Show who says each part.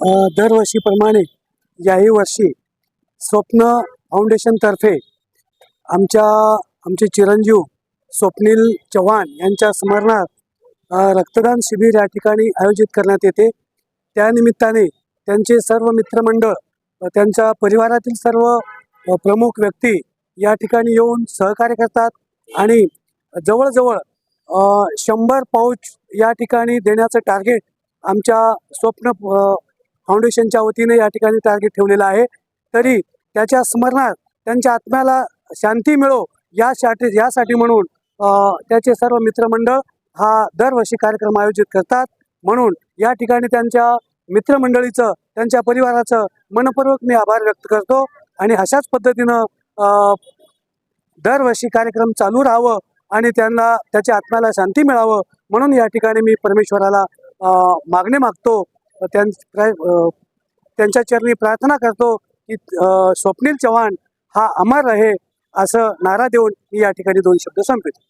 Speaker 1: दरवर्षीप्रमाणे याही वर्षी स्वप्न फाउंडेशनतर्फे आमच्या आमचे चिरंजीव स्वप्नील चव्हाण यांच्या स्मरणात रक्तदान शिबिर या ठिकाणी आयोजित करण्यात येते. त्यानिमित्ताने त्यांचे सर्व मित्रमंडळ त्यांच्या परिवारातील सर्व प्रमुख व्यक्ती या ठिकाणी येऊन सहकार्य करतात आणि जवळजवळ शंभर पाऊच या ठिकाणी देण्याचं टार्गेट आमच्या स्वप्न फाउंडेशनच्या वतीने या ठिकाणी टार्गेट ठेवलेलं आहे. तरी त्याच्या स्मरणात त्यांच्या आत्म्याला शांती मिळो यासाठी यासाठी म्हणून त्याचे सर्व मित्रमंडळ हा दरवर्षी कार्यक्रम आयोजित करतात. म्हणून या ठिकाणी त्यांच्या मित्रमंडळीचं त्यांच्या परिवाराचं मनपूर्वक मी आभार व्यक्त करतो आणि अशाच पद्धतीनं दरवर्षी कार्यक्रम चालू राहावं आणि त्यांना त्याच्या आत्म्याला शांती मिळावं म्हणून या ठिकाणी मी परमेश्वराला मागणे मागतो. त्यांच्या चरणी प्रार्थना करतो की स्वप्नील चव्हाण हा अमर रहे असं नारा देऊन मी या ठिकाणी दोन शब्द संपवितो.